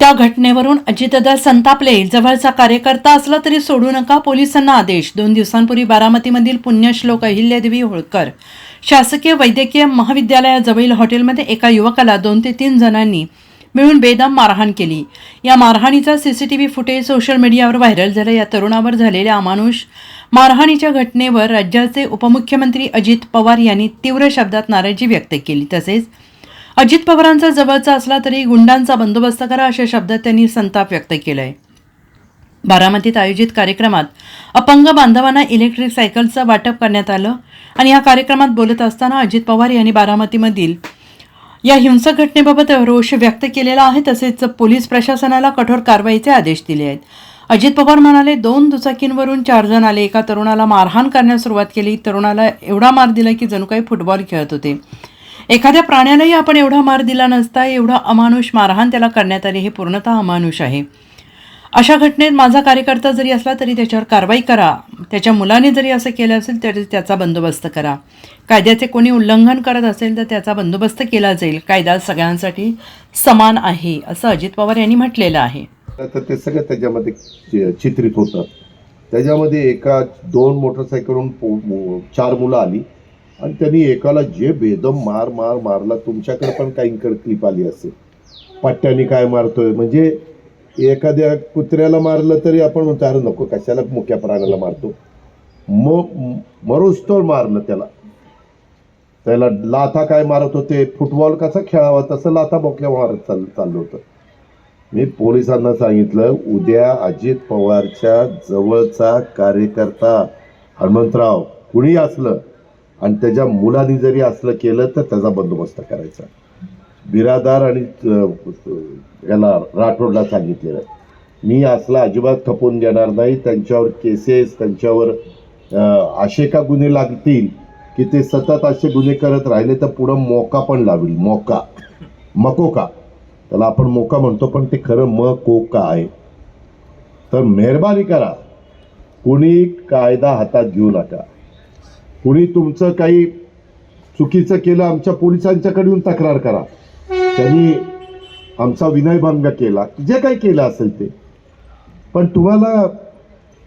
त्या घटनेवरून अजितदादा संतापले. जवळचा कार्यकर्ता असला तरी सोडू नका पोलिसांना आदेश. दोन दिवसांपूर्वी बारामतीमधील पुण्यश्लोक अहिल्यादेवी होळकर. शासकीय वैद्यकीय महाविद्यालयाजवळील हॉटेलमध्ये एका युवकाला दोन ते तीन जणांनी मिळून बेदम मारहाण केली. या मारहाणीचा सीसीटीव्ही फुटेज सोशल मीडियावर व्हायरल झालं. या तरुणावर झालेल्या अमानुष मारहाणीच्या घटनेवर राज्याचे उपमुख्यमंत्री अजित पवार यांनी तीव्र शब्दात नाराजी व्यक्त केली. तसेच अजित पवारांचा जवळचा असला तरी गुंडांचा बंदोबस्त करा अशा शब्दात त्यांनी संताप व्यक्त केलाय. बारामतीत आयोजित कार्यक्रमात अपंग बांधवांना इलेक्ट्रिक सायकलचं वाटप करण्यात आलं आणि या कार्यक्रमात बोलत असताना अजित पवार यांनी बारामतीमधील या हिंसक घटनेबाबत रोष व्यक्त केलेला आहे तसेच पोलीस प्रशासनाला कठोर कारवाईचे आदेश दिले आहेत. अजित पवार म्हणाले दोन दुचाकींवरून चार जण आले. एका तरुणाला मारहाण करण्यास सुरुवात केली. तरुणाला एवढा मार दिला की जणू काही फुटबॉल खेळत होते. एखाद्या प्राण्यालाही आपण एवढा मार दिला नसता एवढा अमानुष मारहाण त्याला करण्यात आली हे पूर्णतः अमानुष आहे. अशा घटनेत माझा कार्यकर्ता जरी असला तरी त्याच्यावर कारवाई करा. त्याच्या मुलाने जरी असं केलं असेल तरी त्याचा बंदोबस्त करा. कायद्याचे कोणी उल्लंघन करत असेल तर त्याचा बंदोबस्त केला जाईल. कायदा सगळ्यांसाठी समान आहे असं अजित पवार यांनी म्हटलेलं आहे. तर ते सगळं त्याच्यामध्ये चित्रित होतं. त्याच्यामध्ये एका दोन मोटरसायकलवरून चार मुलं आली. आणि त्यांनी एकाला जे बेदम मार मार मारला तुमच्याकडे पण काही क्लिप आली असेल. पट्ट्याने काय मारतोय? म्हणजे एखाद्या कुत्र्याला मारलं तरी आपण म्हणतो अरे नको कशाला मुक्या प्राण्याला मारतो? मग मरोज मारलं त्याला. त्याला लाथा काय मारत होते? फुटबॉल कसा खेळावा? तसं लाथा बोकल्या मारत चाल चाललं होतं. मी पोलिसांना सांगितलं उद्या अजित पवारच्या जवळचा कार्यकर्ता हनुमंतराव कुणी असलं आणि त्याच्या मुलांनी जरी असलं केलं तर त्याचा बंदोबस्त करायचा. बिरादार आणि याला राठोडला सांगितलेलं मी असला अजिबात खपवून देणार नाही. त्यांच्यावर केसेस त्यांच्यावर असे का गुन्हे लागतील की ते सतत असे गुन्हे करत राहिले तर पुढं मोका पण लावेल. मोका. मकोका त्याला आपण मोका म्हणतो पण ते खरं म कोका आहे? तर मेहरबानी करा. कुणी कायदा हातात घेऊ नका. कुणी तुमचं काही चुकीचं केलं आमच्या पोलिसांच्याकडून तक्रार करा. त्यांनी आमचा विनयभंग केला. जे काही केलं असेल ते. पण तुम्हाला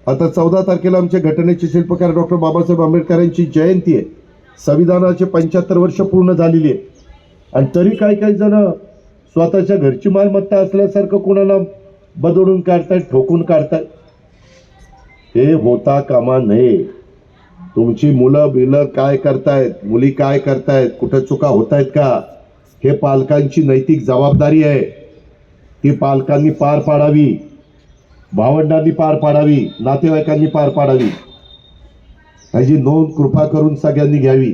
आता चौदा तारखेला आमच्या घटनेचे शिल्पकार डॉक्टर बाबासाहेब आंबेडकरांची जयंती आहे. संविधानाचे पंच्याहत्तर वर्ष पूर्ण झालेली आहे. आणि तरी काही काही जण स्वतःच्या घरची मालमत्ता असल्यासारखं कोणाला बदलून काढतायत ठोकून काढतायत. हे होता कामा नये. तुमची मुलं बिलं काय करतायत? मुली काय करतायत? कुठं चुका होत आहेत का? हे पालकांची नैतिक जबाबदारी आहे. ती पालकांनी पार पाडावी. भावंडांनी पार पाडावी. नातेवाईकांनी पार पाडावी. ह्याची नोंद कृपा करून सगळ्यांनी घ्यावी.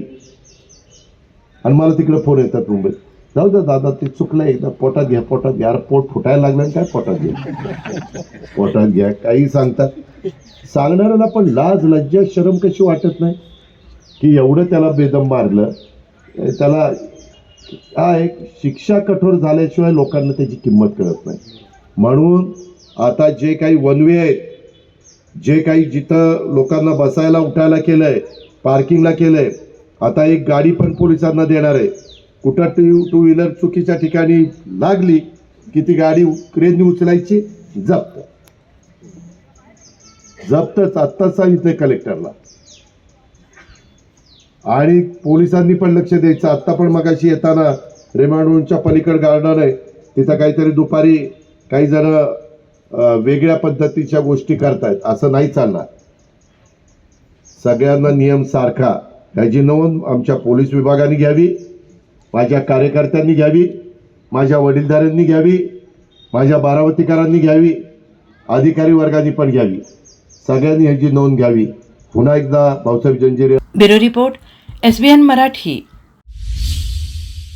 आणि मला तिकडे फोन येतात मुंबईत. जाऊ द्या दादा ते चुकलं एकदा पोटात घ्या पोटात घ्या. अरे पोट फुटायला लागलं काय पोटात घ्या? पोटात घ्या काही सांगतात. सांगणाऱ्याला पण लाज लज्जा शरम कशी वाटत नाही? की एवढं त्याला बेदम मारलं. त्याला त्याला काय शिक्षा कठोर झाल्याशिवाय लोकांना त्याची किंमत कळत नाही. म्हणून आता जे काही वनवे आहेत जे काही जिथं लोकांना बसायला उठायला केलंय पार्किंगला केलंय आता एक गाडी पण पोलिसांना देणार आहे. कुठं टू टू व्हीलर चुकीच्या ठिकाणी लागली की ती गाडी क्रेननी उचलायची? जप्त. जप्तच आत्ताच सांगितलंय कलेक्टरला. आणि पोलिसांनी पण लक्ष द्यायचं. आत्ता पण मगाशी येताना रेमांडोनच्या पलीकड गार्डन आहे. तिथं काहीतरी दुपारी काही जण वेगळ्या पद्धतीच्या गोष्टी करतायत. असं नाही चालणार. सगळ्यांना नियम सारखा. ह्याची नोंद आमच्या पोलीस विभागाने घ्यावी माझ्या कार्यकर्त्यांनी घ्यावी माझ्या वडीलधाऱ्यांनी घ्यावी माझ्या बारावतीकरांनी घ्यावी अधिकारी वर्गाने पण घ्यावी. सगळ्यांनी ह्याची नोंद घ्यावी. पुन्हा एकदा Bhausaheb Janjire bureau report S B N Marathi.